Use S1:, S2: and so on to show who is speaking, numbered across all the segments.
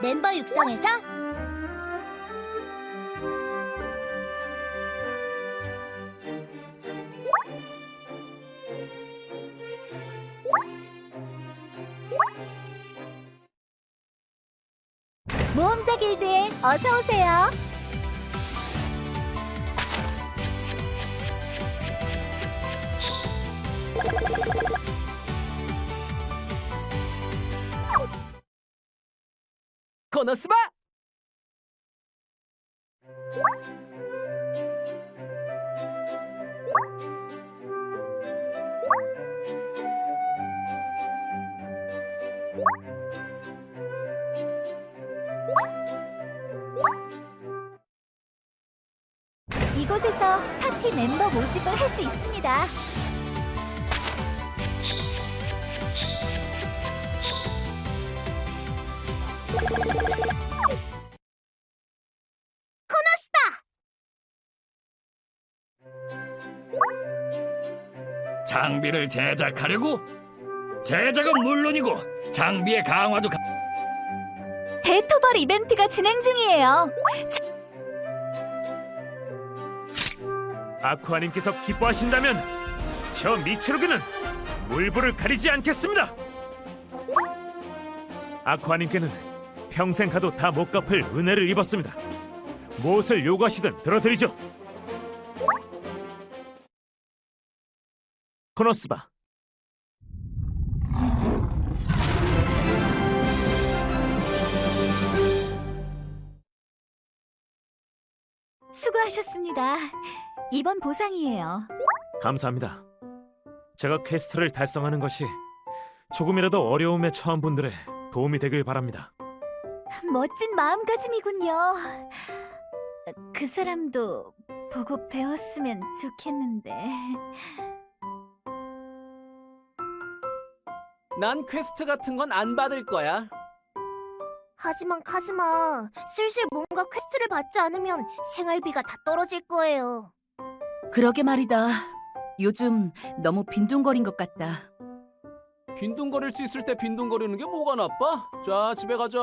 S1: 멤버 육성에서 모험자 길드에 어서 오세요.
S2: 코너스바
S1: 이곳에서 파티 멤버 모집을 할 수 있습니다.
S3: 장비를 제작하려고? 제작은 물론이고 장비의 강화도 가...
S1: 데토벌 이벤트가 진행 중이에요.
S4: 아쿠아님께서 기뻐하신다면 저 미츠루기는 물불을 가리지 않겠습니다. 아쿠아님께는 평생 가도 다 못 갚을 은혜를 입었습니다. 무엇을 요구하시든 들어드리죠. 코노스바
S1: 수고하셨습니다. 이번 보상이에요.
S4: 감사합니다. 제가 퀘스트를 달성하는 것이 조금이라도 어려움에 처한 분들의 도움이 되길 바랍니다.
S1: 멋진 마음가짐이군요. 그 사람도 보고 배웠으면 좋겠는데.
S2: 난 퀘스트 같은 건 안 받을 거야
S5: 하지만 카즈마, 슬슬 뭔가 퀘스트를 받지 않으면 생활비가 다 떨어질 거예요.
S6: 그러게 말이다. 요즘 너무 빈둥거린 것 같다.
S2: 빈둥거릴 수 있을 때 빈둥거리는 게 뭐가 나빠? 자 집에 가자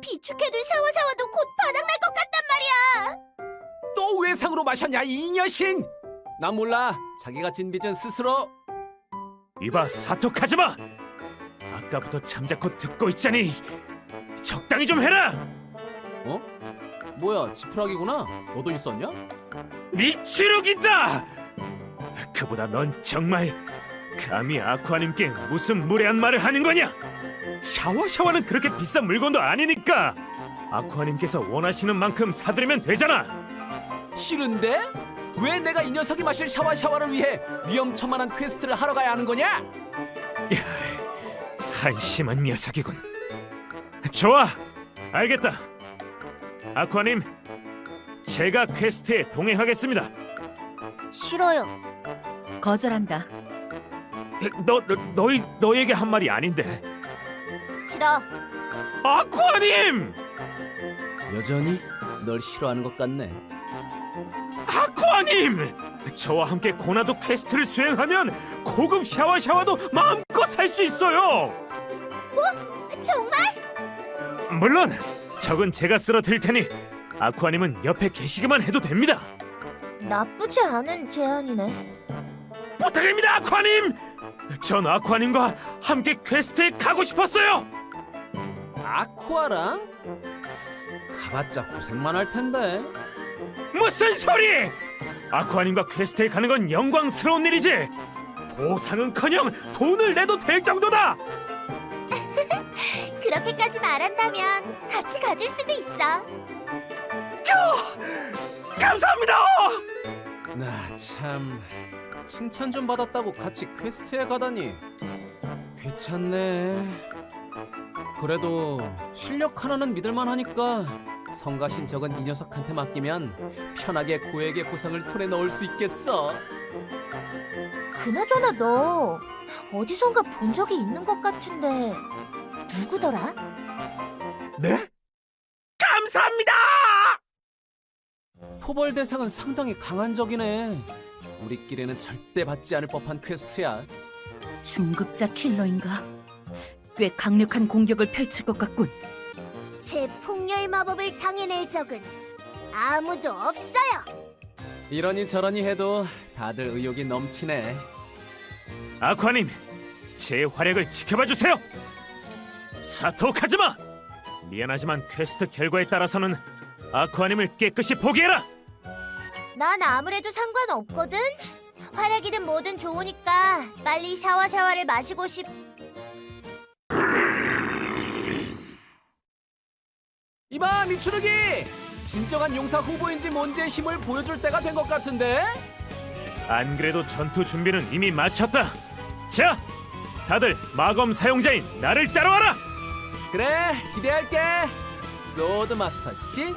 S5: 비축해둔 샤워샤워도 곧 바닥날 것 같단 말이야.
S2: 또 외상으로 마셨냐 이 녀신 난 몰라 자기가 진 빚은 스스로
S4: 이봐 사토 카즈마! 아까부터 잠자코 듣고 있자니 적당히 좀 해라!
S2: 어? 뭐야 지푸라기구나 너도 있었냐?
S4: 미치루기다! 그보다 넌 정말 감히 아쿠아님께 무슨 무례한 말을 하는 거냐? 샤워 샤워는 그렇게 비싼 물건도 아니니까 아쿠아님께서 원하시는 만큼 사드리면 되잖아.
S2: 싫은데? 왜 내가 이 녀석이 마실 샤워 샤워를 위해 위험천만한 퀘스트를 하러 가야 하는 거냐?
S4: 한심한 녀석이군. 좋아, 알겠다. 아쿠아님, 제가 퀘스트에 동행하겠습니다.
S5: 싫어요.
S6: 거절한다.
S4: 너, 너 너희 너에게 한 말이 아닌데.
S5: 싫어.
S4: 아쿠아님!
S2: 여전히 널 싫어하는 것 같네
S4: 아쿠아님! 저와 함께 고나도 퀘스트를 수행하면 고급 샤워 샤워도 마음껏 살 수 있어요.
S5: 정말?
S4: 물론 적은 제가 쓸어 드릴 테니 아쿠아님은 옆에 계시기만 해도 됩니다.
S5: 나쁘지 않은 제안이네.
S4: 부탁입니다, 아쿠아님. 전 아쿠아님과 함께 퀘스트에 가고 싶었어요.
S2: 아쿠아랑? 가봤자 고생만 할 텐데
S4: 무슨 소리? 아쿠아님과 퀘스트에 가는 건 영광스러운 일이지. 보상은커녕 돈을 내도 될 정도다.
S5: 그렇게까지 말한다면 같이 가줄 수도 있어.
S4: 감사합니다.
S2: 나 참 칭찬 좀 받았다고 같이 퀘스트에 가다니 귀찮네. 그래도 실력 하나는 믿을만 하니까 성가신 적은 이 녀석한테 맡기면 편하게 고액의 보상을 손에 넣을 수 있겠어.
S5: 그나저나 너 어디선가 본 적이 있는 것 같은데 누구더라?
S4: 네? 감사합니다.
S2: 토벌 대상은 상당히 강한 적이네. 우리끼리는 절대 받지 않을 법한 퀘스트야.
S6: 중급자 킬러인가? 꽤 강력한 공격을 펼칠 것 같군.
S5: 제 폭렬 마법을 당해낼 적은 아무도 없어요.
S2: 이러니 저러니 해도 다들 의욕이 넘치네.
S4: 아쿠아님, 제 활약을 지켜봐 주세요. 사토 카즈마. 미안하지만 퀘스트 결과에 따라서는 아쿠아님을 깨끗이 포기해라.
S5: 난 아무래도 상관없거든. 활약이든 뭐든 좋으니까 빨리 샤워 샤워를 마시고 싶.
S2: 미추르기! 진정한 용사 후보인지 뭔지의 힘을 보여줄 때가 된 것 같은데?
S4: 안 그래도 전투 준비는 이미 마쳤다. 자, 다들 마검 사용자인 나를 따라와라.
S2: 그래 기대할게. 소드 마스터 씨.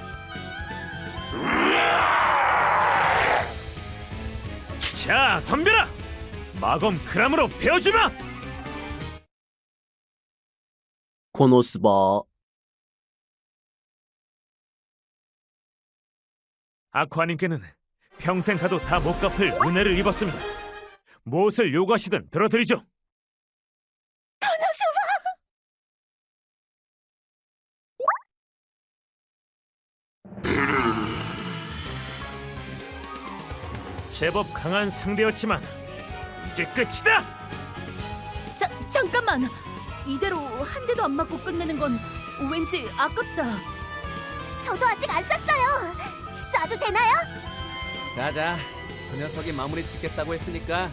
S4: 자, 덤벼라. 마검 그람으로 베어주마.
S2: 코노스바.
S4: 아쿠아님께는 평생 가도 다 못 갚을 은혜를 입었습니다. 무엇을 요구하시든 들어드리죠. 제법 강한 상대였지만 이제 끝이다.
S6: 자, 잠깐만. 이대로 한 대도 안 맞고 끝내는 건 왠지 아깝다.
S5: 저도 아직 안 썼어요. 쏴도 되나요?
S2: 자자, 저 녀석이 마무리 짓겠다고 했으니까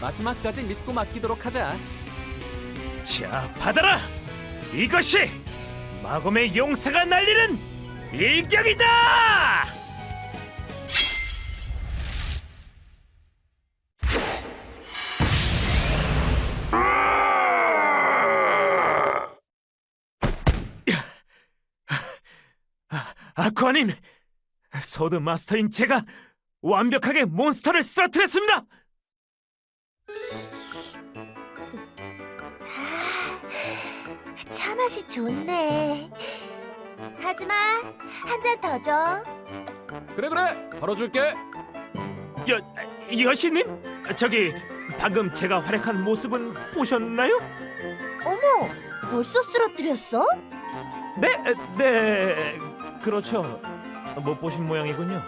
S2: 마지막까지 믿고 맡기도록 하자.
S4: 자, 받아라. 이것이 마검의 용사가 날리는 일격이다. 아, 아쿠아님, 소드 마스터인 제가 완벽하게 몬스터를 쓰러뜨렸습니다.
S5: 차 맛이 좋네. 하지마, 한잔 더 줘.
S2: 그래 그래, 바로 줄게.
S4: 여 여신님, 저기 방금 제가 활약한 모습은 보셨나요?
S5: 어머, 벌써 쓰러뜨렸어?
S4: 네, 네, 그렇죠. 못 보신 모양이군요.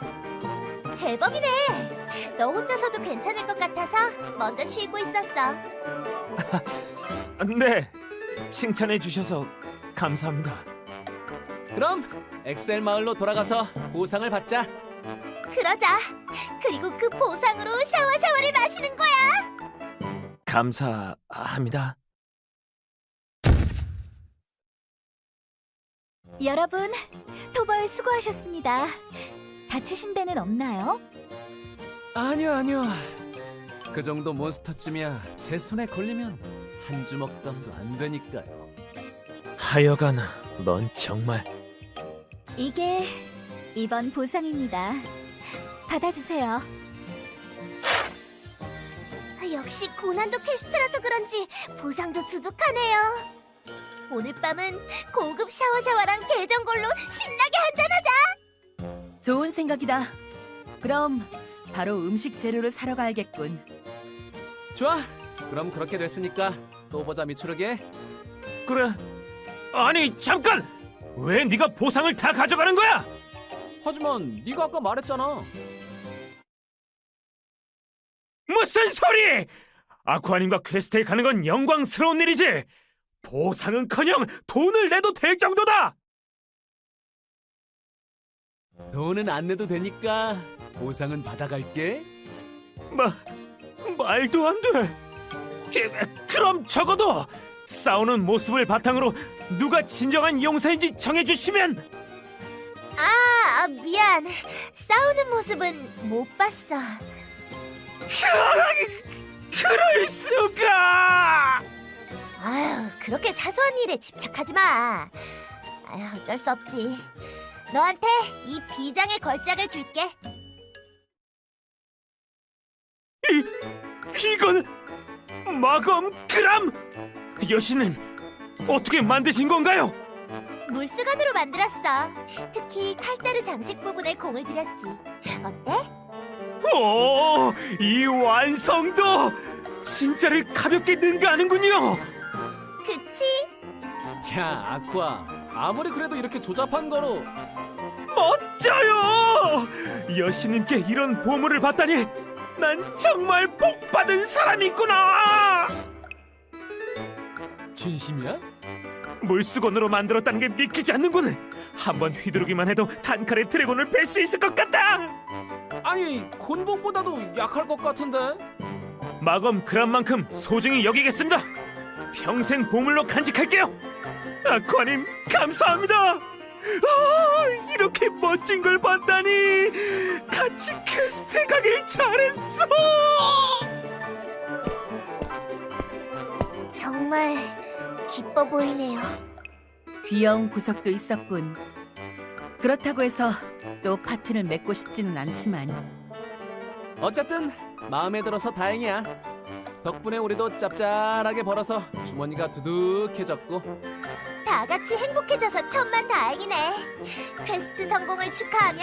S5: 제법이네. 너 혼자서도 괜찮을 것 같아서 먼저 쉬고 있었어.
S4: 네, 칭찬해 주셔서 감사합니다.
S2: 그럼 엑셀 마을로 돌아가서 보상을 받자.
S5: 그러자. 그리고 그 보상으로 샤워 샤워를 마시는 거야.
S4: 감사합니다.
S1: 여러분, 토벌 수고하셨습니다. 다치신 데는 없나요?
S2: 아니요 아니요. 그 정도 몬스터쯤이야 제 손에 걸리면 한 주먹 땀도 안 되니까요.
S4: 하여간 넌 정말
S1: 이게 이번 보상입니다. 받아주세요.
S5: 아, 역시 고난도 퀘스트라서 그런지 보상도 두둑하네요. 오늘 밤은 고급 샤워 샤워랑 계정걸로 신나게 한잔하자.
S6: 좋은 생각이다. 그럼 바로 음식 재료를 사러 가야겠군.
S2: 좋아. 그럼 그렇게 됐으니까 또 보자 미추르기.
S4: 그래. 아니 잠깐, 왜 네가 보상을 다 가져가는 거야?
S2: 하지만 네가 아까 말했잖아.
S4: 무슨 소리! 아쿠아님과 퀘스트에 가는 건 영광스러운 일이지. 보상은커녕 돈을 내도 될 정도다.
S2: 돈은 안 내도 되니까 보상은 받아갈게.
S4: 마, 말도 안 돼. 그, 그럼 적어도 싸우는 모습을 바탕으로 누가 진정한 용사인지 정해주시면
S5: 아, 아, 미안. 싸우는 모습은 못 봤어.
S4: 그럴 수가!
S5: 아유, 그렇게 사소한 일에 집착하지 마. 아유, 어쩔 수 없지. 너한테 이 비장의 걸작을 줄게.
S4: 이건 마검 그람! 여신님, 어떻게 만드신 건가요?
S5: 물수건으로 만들었어. 특히 칼자루 장식 부분에 공을 들였지. 어때?
S4: 오, 이 완성도 진짜를 가볍게 능가하는군요.
S5: 그치?
S2: 야 아쿠아 아무리 그래도 이렇게 조잡한 거로
S4: 멋져요! 여신님께 이런 보물을 받다니 난 정말 복 받은 사람이구나!
S2: 진심이야?
S4: 물수건으로 만들었다는 게 믿기지 않는군. 한번 휘두르기만 해도 단칼에 드래곤을 뺄 수 있을 것 같다.
S2: 아니 곤봉보다도 약할 것 같은데
S4: 마검 그란만큼 소중히 여기겠습니다. 평생 보물로 간직할게요. 아쿠아님 감사합니다. 아, 이렇게 멋진 걸 봤다니 같이 퀘스트 가길 잘했어.
S5: 정말 기뻐 보이네요.
S6: 귀여운 구석도 있었군. 그렇다고 해서 또 파트를 맺고 싶지는 않지만
S2: 어쨌든 마음에 들어서 다행이야 덕분에 우리도 짭짤하게 벌어서 주머니가 두둑해졌고
S5: 다 같이 행복해져서 천만 다행이네. 퀘스트 성공을 축하하며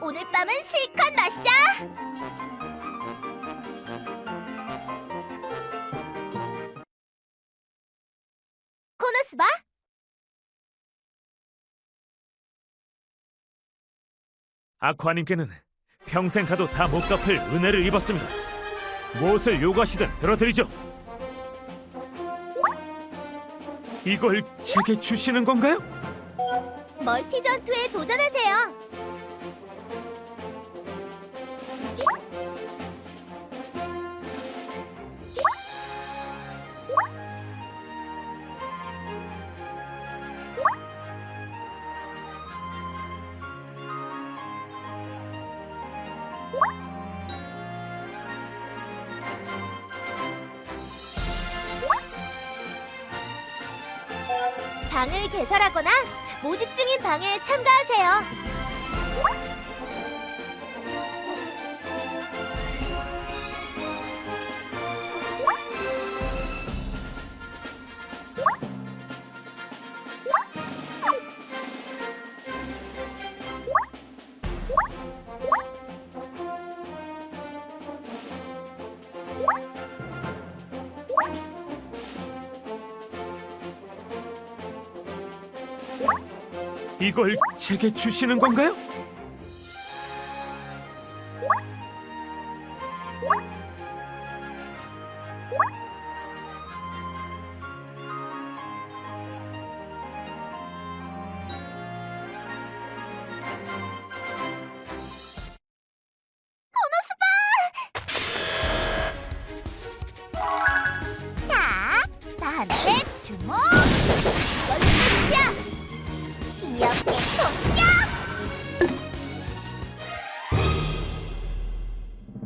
S5: 오늘 밤은 실컷 마시자. 코노스바
S4: 아쿠아님께는 평생 가도 다 못 갚을 은혜를 입었습니다. 무엇을 요구하시든 들어드리죠. 이걸 제게 주시는 건가요?
S5: 멀티 전투에 도전하세요. 방을 개설하거나 모집 중인 방에 참가하세요.
S4: 이걸 제게 주시는 건가요?
S5: 주목! 이걸로 끝이야! 귀엽게 공격!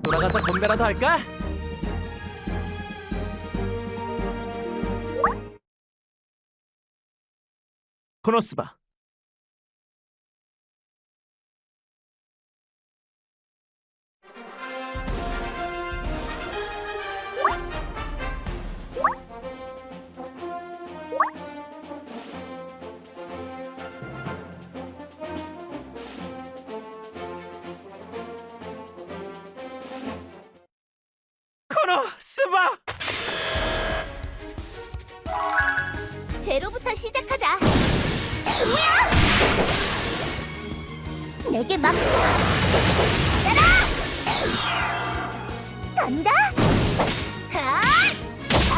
S2: 돌아가서 건배라도 할까?
S4: 코노스바 코노스바
S5: 제로부터 시작하자. 뭐야? 내게 맡겨. 따라! 간다. 아!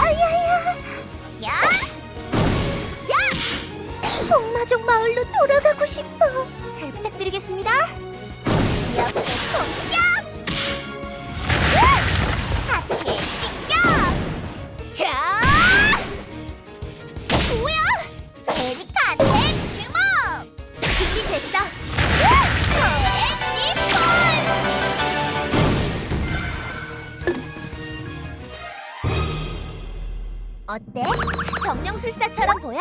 S5: 아야야. 야! 야! 복마족 마을로 돌아가고 싶어. 잘 부탁드리겠습니다. 옆에 공격! 진격! 어때? 정령술사처럼 보여?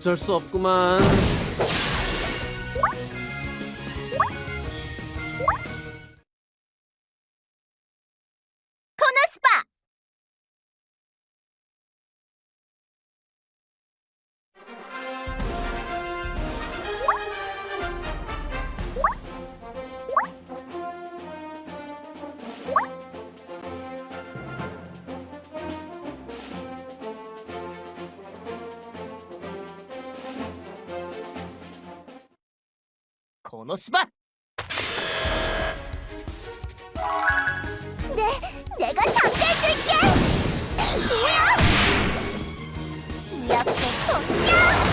S2: 어쩔 수 없구만. 코노스바.
S5: 네, 내가 잡혀줄게. 뭐야? 귀엽게 공격.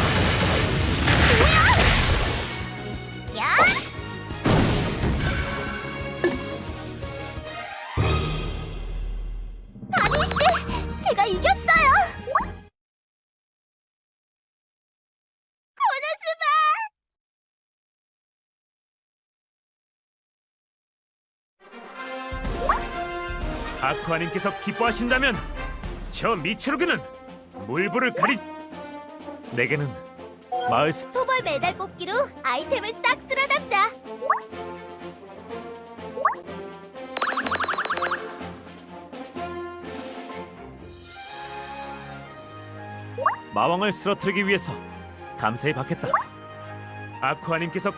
S4: 아쿠아님께서 기뻐하신다면 저 미츠루기는 물불을 가리. 내게는 마을 스-
S5: 토벌 메달 뽑기로 아이템을 싹 쓸어 담자.
S4: 마왕을 쓰러뜨리기 위해서 감사히 받겠다. 아쿠아님께서 기...